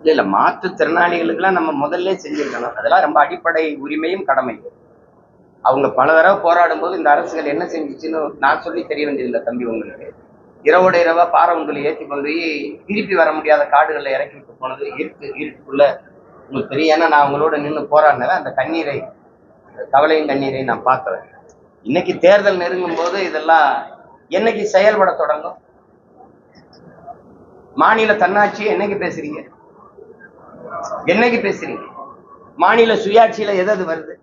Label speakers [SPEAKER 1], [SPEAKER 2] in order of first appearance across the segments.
[SPEAKER 1] இல்ல இல்ல மாற்றுத்திறனாளிகளுக்கெல்லாம் நம்ம முதல்ல செஞ்சிருக்கணும். அதெல்லாம் ரொம்ப அடிப்படை உரிமையும் கடமை. அவங்க பல தடவை போராடும் போது இந்த அரசுகள் என்ன செஞ்சுச்சுன்னு நான் சொல்லி தெரிய வேண்டியதில்லை தம்பி உங்களுக்கு. இரவோட இரவா பாரவங்களை ஏற்றி கொண்டு போய் திருப்பி வர முடியாத காடுகளை இறக்கி விட்டு போனது இருட்டு இருட்டுக்குள்ள உங்களுக்கு தெரியும். ஏன்னா நான் அவங்களோட நின்று போராடினவன். அந்த கண்ணீரை கவலையும் கண்ணீரை நான் பார்க்குறேன் இன்னைக்கு தேர்தல் நெருங்கும் போது இதெல்லாம் என்னைக்கு செயல்பட தொடங்கும்? மாநில தன்னாட்சி என்னைக்கு பேசுறீங்க? என்னைக்கு பேசுறீங்க? மாநில சுயாட்சியில எது வருது?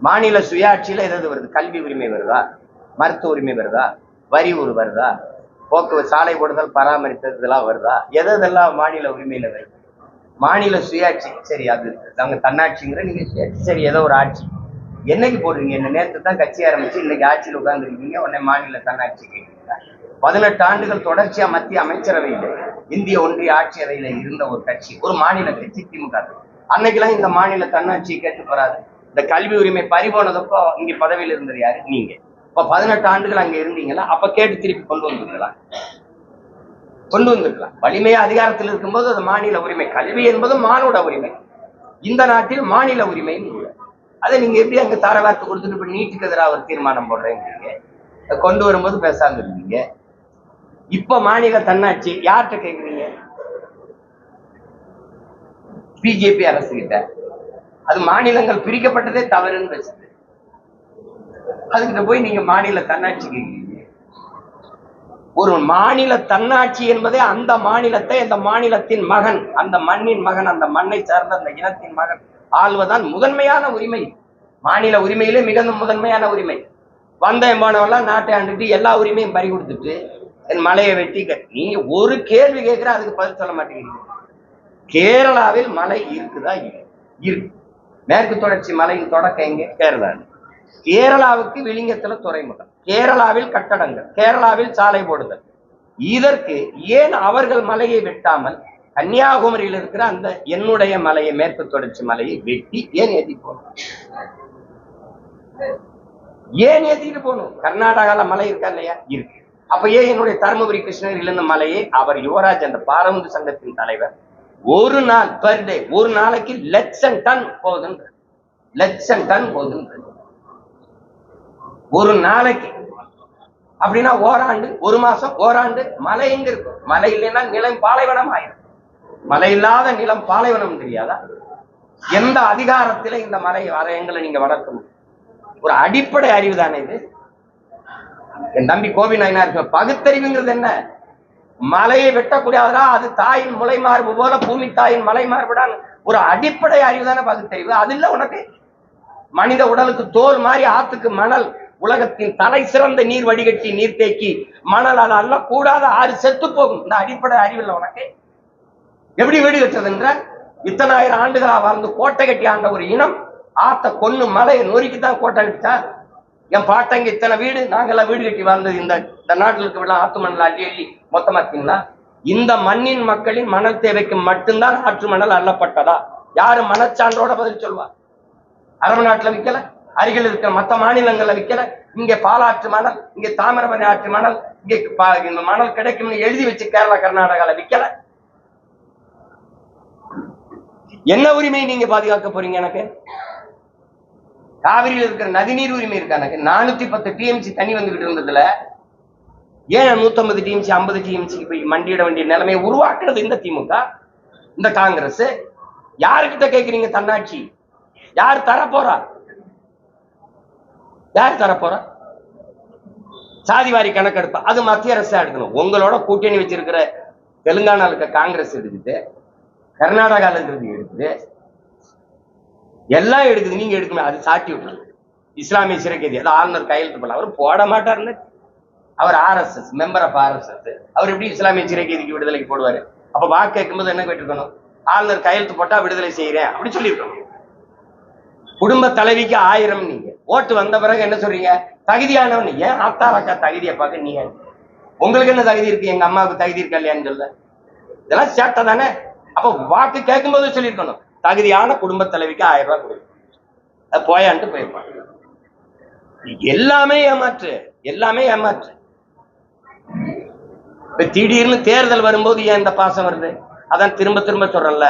[SPEAKER 1] மாநில சுயாட்சியில எதாவது வருது? கல்வி உரிமை வருதா? மருத்துவ உரிமை வருதா? வரி ஒரு வருதா? போக்குவரத்து சாலை போடுதல் பராமரித்தது இதெல்லாம் வருதா? எதெல்லாம் மாநில உரிமையில வருது? மாநில சுயாட்சி. சரி அது தாங்க தன்னாட்சிங்கிற நீங்க சுயாட்சி. சரி ஏதோ ஒரு ஆட்சி. என்னைக்கு போடுறீங்க? என்ன நேற்று தான் கட்சி ஆரம்பிச்சு இன்னைக்கு ஆட்சியில் உட்காந்துருக்கீங்க உடனே மாநில தன்னாட்சி கேட்குறீங்க பதினெட்டு ஆண்டுகள் தொடர்ச்சியா மத்திய அமைச்சரவையில் இந்திய ஒன்றிய ஆட்சியவையில இருந்த ஒரு கட்சி ஒரு மாநில கட்சி திமுக. அன்னைக்கெல்லாம் இந்த மாநில தன்னாட்சியை கேட்டு போறாது இந்த கல்வி உரிமை பறிபோனதப்போ இங்க பதவியில் இருந்தது யாரு? நீங்க. இப்ப பதினெட்டு ஆண்டுகள் அங்க இருந்தீங்களா? அப்ப கேட்டு திருப்பி கொண்டு வந்தீங்களா? கொண்டு வந்திருக்கலாம். வலிமையா அதிகாரத்தில் இருக்கும்போது அது மாநில உரிமை. கல்வி என்பது மானோட உரிமை. இந்த நாட்டில் மாநில உரிமை அதை நீங்க எப்படி அங்க தாரவாக்கு கொடுத்துட்டு போய் நீட்டுக்கு எதிராக ஒரு தீர்மானம் போடுறேங்கிறீங்க அதை கொண்டு வரும்போது பேசாம இருந்தீங்க. இப்ப மாநில தன்னாட்சி யார்கிட்ட கேக்குறீங்க? பிஜேபி அரசு கிட்ட. அது மாநிலங்கள் பிரிக்கப்பட்டதே தவறுன்னு பேசுது அதுகிட்ட போய் நீங்க மாநில தன்னாட்சி கேட்கிறீங்க ஒரு மாநில தன்னாட்சி என்பதே அந்த மாநிலத்தை அந்த மாநிலத்தின் மகன் அந்த மண்ணின் மகன் அந்த மண்ணை சார்ந்த அந்த இனத்தின் மகன் ஆள்வதான் முதன்மையான உரிமை. மாநில உரிமையிலே மிக முதன்மையான உரிமை. வந்தேன் நாட்டை ஆண்டுட்டு எல்லா உரிமையும் பறி கொடுத்துட்டு என் மலையை வெட்டி க- நீங்க ஒரு கேள்வி கேட்கிற அதுக்கு பதில் சொல்ல மாட்டேங்கிறீங்க. கேரளாவில் மலை இருக்குதா? இருக்கு. மேற்கு தொடர்ச்சி மலையின் தொடக்கம் எங்க? கேரளா கேரளாவுக்கு விளிங்கத்துல துறைமுகம். கேரளாவில் கட்டடங்கள் கேரளாவில் சாலை போடுதல். இதற்கு ஏன் அவர்கள் மலையை வெட்டாமல் கன்னியாகுமரியில் இருக்கிற அந்த என்னுடைய மலையை மேற்கு தொடர்ச்சி மலையை வெட்டி ஏன் ஏத்தி போகணும் ஏன் ஏத்திட்டு போகணும் கர்நாடகால மலை இருக்கா இல்லையா? இருக்கு. அப்ப ஏன் என்னுடைய தருமபுரி கிருஷ்ணகிரியில இருந்த மலையை அவர் யுவராஜ் அந்த பாரம்பரிய சங்கத்தின் தலைவர் ஒரு நாள் பர் டே ஒரு நாளைக்கு லட்சம் டன் போகுதுன்ற லட்சம் டன் போகுதுன்ற ஒரு நாளைக்கு. அப்படின்னா ஓராண்டு ஒரு மாசம் ஓராண்டு மழை எங்க இருக்கும்? மழை இல்லைன்னா நிலம் பாலைவனம் ஆயிரும். மழை இல்லாத நிலம் பாலைவனம் தெரியாதா? எந்த அதிகாரத்தில இந்த மலை வரையங்களை நீங்க வளர்க்க முடியும் ஒரு அடிப்படை அறிவு தானே இது. என் தம்பி கோபி நாயனாருக்கு பகுத்தறிவுங்கிறது என்ன? மலையை வெட்டக்கூடாதா அது தாயின் முளை மார்பு போல பூமி தாயின் மலை மார்புடான் ஒரு அடிப்படை அறிவு தானே பகுத்தறிவு. அது இல்ல உனக்கு. மனித உடலுக்கு தோல் மாதிரி ஆத்துக்கு மணல். உலகத்தின் தலை சிறந்த நீர் வடிகட்டி நீர் தேக்கி மணலால் அல்ல கூடாத ஆறு செத்து போகும். இந்த அடிப்படை அறிவில் உனக்கு? எப்படி வீடு கட்டுறது என்ற? இத்தனாயிரம் ஆண்டுகளா வாழ்ந்து கோட்டை கட்டி ஆண்ட ஒரு இனம் ஆத்த கொன்னு மலையை நொறுக்கி தான் கோட்டை கட்டிச்சா என் பாட்டங்க இத்தனை வீடு நாங்கெல்லாம் வீடு கட்டி வாழ்ந்தது இந்த இந்த நாட்டில் இருக்க ஆத்து மணல் அள்ளி அள்ளி மொத்தமாக்கிங்களா இந்த மண்ணின் மக்களின் மணல் தேவைக்கு மட்டும்தான் ஆற்று மணல் அள்ளப்பட்டதா? யாரு மனச்சான்றோட பதில் சொல்வா? அரபு நாட்டுல விக்கல? அருகில் இருக்கிற மத்த மாநிலங்கள்ல விக்கல இங்க பாலாற்று மணல் இங்க தாமிரபரணி ஆற்று மணல் இங்க பா- இந்த மணல் கிடைக்கும்னு எழுதி வச்சு கேரளா கர்நாடகால விற்கல. என்ன உரிமை நீங்க பாதுகாக்க போறீங்க எனக்கு? காவிரியில் இருக்கிற நதிநீர் உரிமை இருக்கா எனக்கு? நானூத்தி பத்து டிஎம்சி தண்ணி வந்துகிட்டு இருந்ததுல ஏன் நூத்தம்பது டிஎம்சி ஐம்பது டிஎம்சிக்கு போய் மண்டியிட வேண்டிய நிலைமையை உருவாக்குறது இந்த திமுக இந்த காங்கிரஸ். யாருக்கிட்ட கேக்குறீங்க தன்னாட்சி? யார் தரப்போறா? யார் தரப்போறா சாதிவாரி கணக்கெடுப்பு. அது மத்திய அரசு எடுக்கணும். உங்களோட கூட்டணி வச்சிருக்கிற தெலுங்கானால இருக்க காங்கிரஸ் எடுக்குது கர்நாடகால இருக்கிறது எடுக்குது எல்லாம் எடுக்குது. நீங்க எடுக்கணும். அது சாட்டி விட்டுருங்க. இஸ்லாமிய சிறைக்கைதி. அது ஆளுநர் கையெழுத்து பண்ண அவர் போட மாட்டாருன்னு அவர் ஆர்எஸ்எஸ் மெம்பர் ஆஃப் ஆர்எஸ்எஸ் அவர் எப்படி இஸ்லாமிய சிறைக்கைதிக்கு விடுதலைக்கு போடுவாரு? அப்ப வாக்கு கேட்கும்போது என்ன கேட்டிருக்கணும்? ஆளுநர் கையெழுத்து போட்டா விடுதலை செய்யறேன். அப்படின்னு சொல்லியிருக்கணும். குடும்ப தலைவிக்கு ஆயிரம் நீங்க. ஓட்டு வந்த பிறகு என்ன சொல்றீங்க? தகுதியானவன் ஏன் அத்தாரக்கா தகுதியை பார்க்க நீங்க உங்களுக்கு என்ன தகுதி இருக்கு? எங்க அம்மாவுக்கு தகுதி இருக்கா இல்லையான்னு சொல்ல இதெல்லாம் சேட்டை தானே? அப்ப வாக்கு கேட்கும்போது சொல்லியிருக்கணும். தகுதியான குடும்ப தலைவிக்கு ஆயிரம் ரூபாய் கொடுக்கும் போயான்ட்டு போயிருப்பான். எல்லாமே ஏமாற்று. எல்லாமே ஏமாற்று. இப்ப திடீர்னு தேர்தல் வரும்போது ஏன் இந்த பாசம் வருது? அதான் திரும்ப திரும்ப சொல்றேன்ல.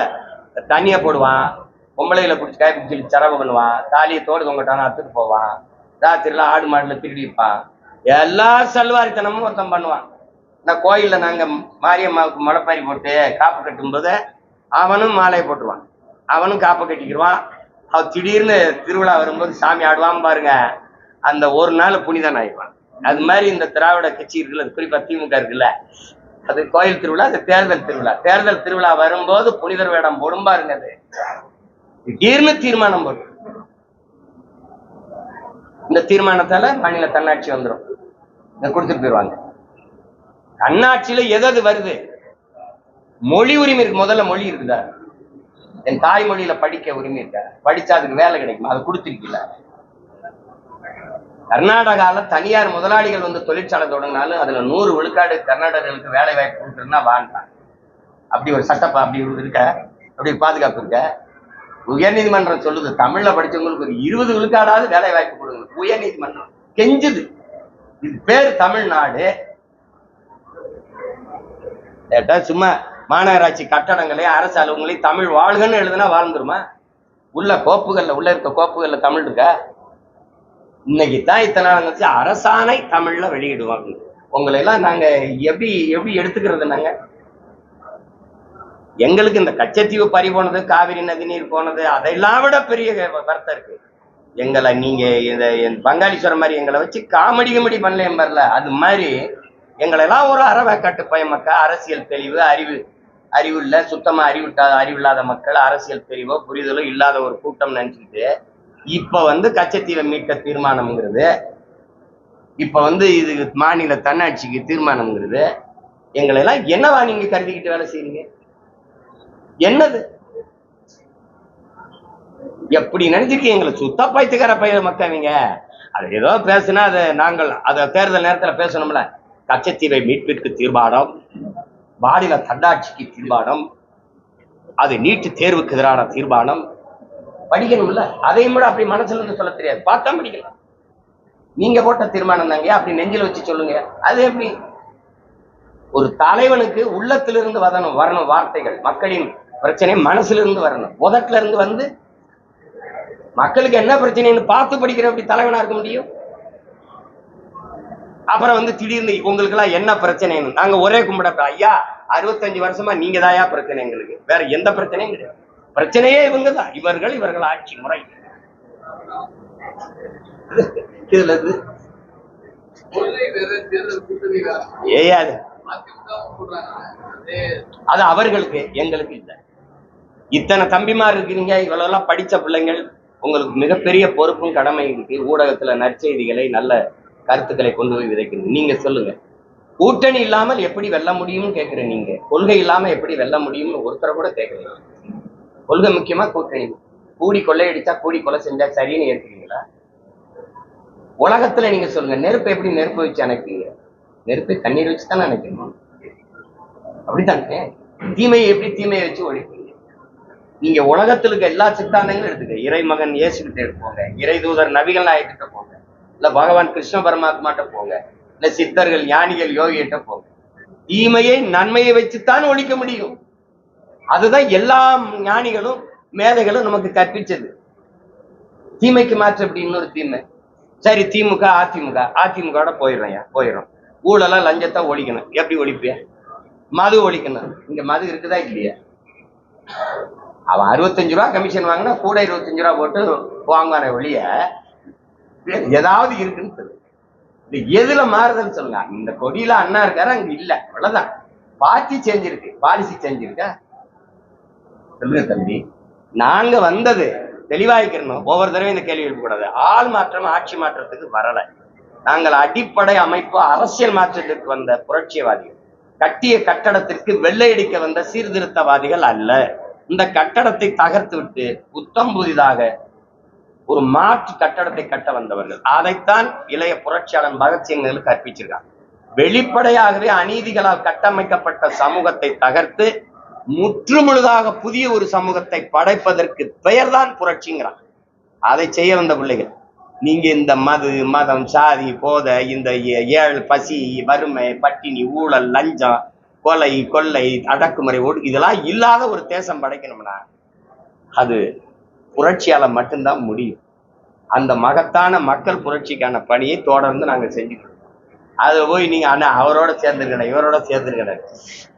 [SPEAKER 1] தனியா போடுவான். பொம்பளையில பிடிச்சி காய் பிடிச்சி செலவு பண்ணுவான். தாலியை தோடு தொங்கட்டான அத்துட்டு போவான். ராத்திரில ஆடு மாடுல திருடிப்பான் எல்லா சல்வாரித்தனமும் ஒருத்தன் பண்ணுவான். இந்த கோயில்ல நாங்க மாரியம்மாவுக்கு முளைப்பாரி போட்டு காப்பு கட்டும்போது அவனும் மாலையை போட்டுருவான். அவனும் காப்பை கட்டிக்கிடுவான் அவன் திடீர்னு திருவிழா வரும்போது சாமி ஆடுவான் பாருங்க. அந்த ஒரு நாள் புனிதன் ஆயிடுவான். அது மாதிரி இந்த திராவிட கட்சி இருக்குல்ல குறிப்பா திமுக இருக்குல்ல அது கோயில் திருவிழா அது தேர்தல் திருவிழா. தேர்தல் திருவிழா வரும்போது புனிதர் வேடம் போடும் பாருங்க அது. திடீர்னு தீர்மானம் போட்டு இந்த தீர்மானத்தால மாநில தன்னாட்சி வந்துடும் இதை கொடுத்துட்டு போயிடுவாங்க தன்னாட்சியில எதாவது வருது? மொழி உரிமை இருக்கு. முதல்ல மொழி இருக்குதா? என் தாய்மொழியில படிக்க உரிமை இருக்கா? படிச்சா அதுக்கு வேலை கிடைக்குமா? அது கொடுத்துருக்கீங்களா? கர்நாடகால தனியார் முதலாளிகள் வந்து தொழிற்சாலை தொடங்கினாலும் அதுல நூறு விழுக்காடு கர்நாடகர்களுக்கு வேலை வாய்ப்பு கொடுக்குறதுனா வாழ்ந்தான் அப்படி ஒரு சட்டப்பா அப்படி இருக்க? அப்படி பாதுகாப்பு இருக்க? உயர்நீதிமன்றம் சொல்லுது தமிழ்ல படிச்சவங்களுக்கு ஒரு இருபது விழுக்காடாவது வேலை வாய்ப்பு கொடுங்க. உயர்நீதிமன்றம் கெஞ்சுது. இது பேர் தமிழ்நாடு. கேட்டா சும்மா மாநகராட்சி கட்டடங்களையும் அரசு அலுவலங்களையும் தமிழ் வாழ்கன்னு எழுதுனா வாழ்ந்துருமா? உள்ள கோப்புகள்ல உள்ள இருக்க கோப்புகள்ல தமிழ் இருக்கா? இன்னைக்கு தான் இத்தனை நாள் கழிச்சு அரசாணை தமிழ்ல வெளியிடுவாங்க. உங்களை எல்லாம் நாங்க எப்படி எப்படி எடுத்துக்கிறது நாங்க? எங்களுக்கு இந்த கச்சத்தீவு பறி போனது காவிரி நதி நீர் போனது அதெல்லாம் விட பெரிய வருத்தம் இருக்கு. எங்களை நீங்க இந்த என் பங்காளி மாதிரி எங்களை வச்சு காமெடி கமெடி பண்ணல வரல அது மாதிரி எங்களை எல்லாம் ஒரு அறவை பையன் மக்கள் அரசியல் தெளிவு அறிவு அறிவு இல்லை சுத்தமாக அறிவிட்டா அறிவில்லாத மக்கள் அரசியல் தெளிவோ புரிதலோ இல்லாத ஒரு கூட்டம் நினச்சிக்கிட்டு இப்போ வந்து கச்சத்தீவை மீட்க தீர்மானம்ங்கிறது இப்போ வந்து இது மாநில தன்னாட்சிக்கு தீர்மானம்ங்கிறது எங்களை எல்லாம் என்னவா நீங்கள் கருதிக்கிட்டு வேலை செய்றீங்க? என்னது? எப்படி நினைச்சிருக்கீங்க? எங்களை சுத்த பைத்துக்கார பைய மக்கவங்க அது ஏதோ பேசுனா அதை நாங்கள் அதை தேர்தல் நேரத்துல பேசணும்ல. கச்சத்தீவை மீட்பிற்கு தீர்மானம் மாநில தன்னாட்சிக்கு தீர்மானம் அது நீட்டு தேர்வுக்கு எதிரான தீர்மானம். படிக்கணும்ல? அதையும் கூட அப்படி மனசுல இருந்து சொல்ல தெரியாது. பார்த்தா படிக்கலாம். நீங்க போட்ட தீர்மானம் தாங்க. அப்படி நெஞ்சில வச்சு சொல்லுங்க. அது எப்படி? ஒரு தலைவனுக்கு உள்ளத்திலிருந்து வரணும் வரணும் வார்த்தைகள். மக்களின் பிரச்சனை மனசுல இருந்து வரணும். உதட்டுல இருந்து வந்து மக்களுக்கு என்ன பிரச்சனைன்னு பார்த்து படிக்கிற எப்படி தலைவனா இருக்க முடியும்? அப்புறம் வந்து திடீர்னு உங்களுக்கு எல்லாம் என்ன பிரச்சனைன்னு? நாங்க ஒரே கும்பிட ஐயா அறுபத்தஞ்சு வருஷமா நீங்க தாயா பிரச்சனை எங்களுக்கு? வேற எந்த பிரச்சனையும் கிடையாது. பிரச்சனையே இவங்க தான் இவர்கள் இவர்கள் ஆட்சி முறை. இதுல இருந்து
[SPEAKER 2] கொள்கை
[SPEAKER 1] அது அவர்களுக்கு எங்களுக்கு இல்லை. இத்தனை தம்பிமார் இருக்கிறீங்க இவ்வளவு எல்லாம் படிச்ச பிள்ளைங்கள் உங்களுக்கு மிகப்பெரிய பொறுப்பும் கடமை இருக்கு. ஊடகத்துல நற்செய்திகளை நல்ல கருத்துக்களை கொண்டு போய் விதைக்கணும் நீங்க சொல்லுங்க. கூட்டணி இல்லாமல் எப்படி வெல்ல முடியும்னு கேட்கிறேன் நீங்க? கொள்கை இல்லாம எப்படி வெல்ல முடியும்னு ஒருத்தரை கூட கேட்கலாம் கொள்கை முக்கியமா கூட்டணி. கூடி கொள்ளையடிச்சா கூடி கொலை செஞ்சா சரின்னு ஏற்கிறீங்களா உலகத்துல நீங்க சொல்லுங்க. நெருப்பை எப்படி நெருப்பு வச்சு அணைப்பீங்க? நெருப்பை கண்ணீர் வச்சு தான் நினைக்கணும் அப்படித்தானே? தீமையை எப்படி தீமையை வச்சு ஒழிப்பீங்க? நீங்க உலகத்துல இருக்க எல்லா சித்தாந்தங்களும் எடுத்துக்க. இறைமகன் இயேசுகிட்ட எடுப்போங்க இறை தூதர் நபிகள் நாயக்கிட்ட போங்க. இல்ல பகவான் கிருஷ்ண பரமாத்மாட்ட போங்க. இல்ல சித்தர்கள் ஞானிகள் யோகிகிட்ட போங்க. தீமையை நன்மையை வச்சுத்தான் ஒழிக்க முடியும். அதுதான் எல்லா ஞானிகளும் மேதைகளும் நமக்கு கற்பிச்சது. தீமைக்கு மாற்று அப்படின்னு இன்னொரு தீமை. சரி திமுக அதிமுக. அதிமுக போயிடுறோம். போயிடும் ஊழலாம் லஞ்சத்தை ஒழிக்கணும். எப்படி ஒழிப்பிய? மது ஒழிக்கணும். இங்க மது இருக்குதா இல்லையா? அவன் அறுபத்தஞ்சு ரூபா கமிஷன் வாங்கினா கூட இருபத்தஞ்சு ரூபா போட்டு வாங்குவான ஒழிய ஏதாவது இருக்குன்னு சொல்லு. இது எதுல மாறுதுன்னு சொல்லுங்க. இந்த கொடியில அண்ணா இருக்காரு அங்க இல்ல. அவ்வளவுதான். பாட்டி செஞ்சிருக்கு இருக்கு. பாலிசி செஞ்சிருக்கா சொல்லுங்க தம்பி. நாங்க வந்தது தெளிவாய்க்கிறணும் ஒவ்வொரு தடவையும் இந்த கேள்வி எழுப்பக்கூடாது. ஆள் மாற்றம் ஆட்சி மாற்றத்துக்கு வரலை. நாங்கள் அடிப்படை அமைப்பு அரசியல் மாற்றத்திற்கு வந்த புரட்சியவாதிகள் கட்டிய கட்டடத்திற்கு வெள்ளையடிக்க வந்த சீர்திருத்தவாதிகள் அல்ல. இந்த கட்டடத்தை தகர்த்து விட்டு புத்தம் புதிதாக ஒரு மாற்று கட்டடத்தை கட்ட வந்தவர்கள். அதைத்தான் இளைய புரட்சியாளன் பகத்சிங்களுக்கு கற்பிச்சிருக்காங்க வெளிப்படையாகவே அநீதிகளால் கட்டமைக்கப்பட்ட சமூகத்தை தகர்த்து முற்றுமுழுதாக புதிய ஒரு சமூகத்தை படைப்பதற்கு பெயர்தான் புரட்சிங்கிறான் அதை செய்ய வந்த பிள்ளைகள். நீங்க இந்த மது மதம் சாதி போதை இந்த ஏ- பசி வறுமை பட்டினி ஊழல் லஞ்சம் கொலை கொள்ளை அடக்குமுறை ஓடு இதெல்லாம் இல்லாத ஒரு தேசம் படைக்கணும்னா அது புரட்சியால மட்டும்தான் முடியும். அந்த மகத்தான மக்கள் புரட்சிக்கான பணியை தொடர்ந்து நாங்கள் செஞ்சுக்கணும் அதில் போய் நீங்க அண்ணா அவரோட சேர்ந்துருக்கணும் இவரோட சேர்ந்துருக்கணும்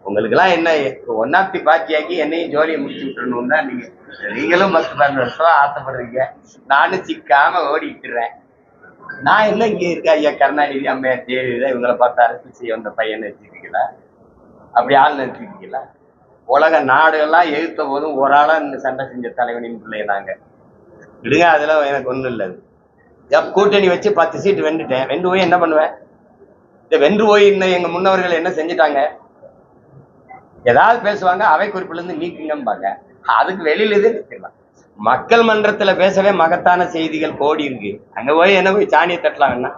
[SPEAKER 1] உங்களுக்கெல்லாம் என்ன ஒன்னாப்தி பாக்கியாக்கி என்னையும் ஜோலியை முடிச்சு விட்டுறணும் தான் நீங்க நீங்களும் பத்து பன்னெண்டு வருஷம் ஆசைப்படுறீங்க. நானும் சிக்காம ஓடிட்டுறேன் நான் என்ன இங்கே இருக்கா ஐயா கருணாநிதி அம்மையார் ஜெயலலிதா இவங்களை பார்த்து அரசு செய்ய வந்த பையனை வச்சுருக்கீங்களா? அப்படி ஆள் நிறுத்திருக்கீங்களா? உலக நாடுகள்லாம் எதிர்த்த போதும் ஒரு ஆளாக இந்த சண்டை செஞ்ச தலைவனின் பிள்ளைனாங்க விடுங்க அதெல்லாம் எனக்கு ஒன்றும் இல்லை. கூட்டணி வச்சு பத்து சீட்டு வெண்டுட்டேன் வெண்டு போய் என்ன பண்ணுவேன்? இந்த வென்று போய் இன்னும் எங்க முன்னவர்கள் என்ன செஞ்சிட்டாங்க? ஏதாவது பேசுவாங்க அவை குறிப்புல இருந்து நீக்குங்கம்பாங்க அதுக்கு வெளியில இருந்து நிற்கலாம் மக்கள் மன்றத்துல பேசவே மகத்தான செய்திகள் கோடி இருக்கு. அங்க போய் என்ன போய் சாணியை தட்டலாம் வேணா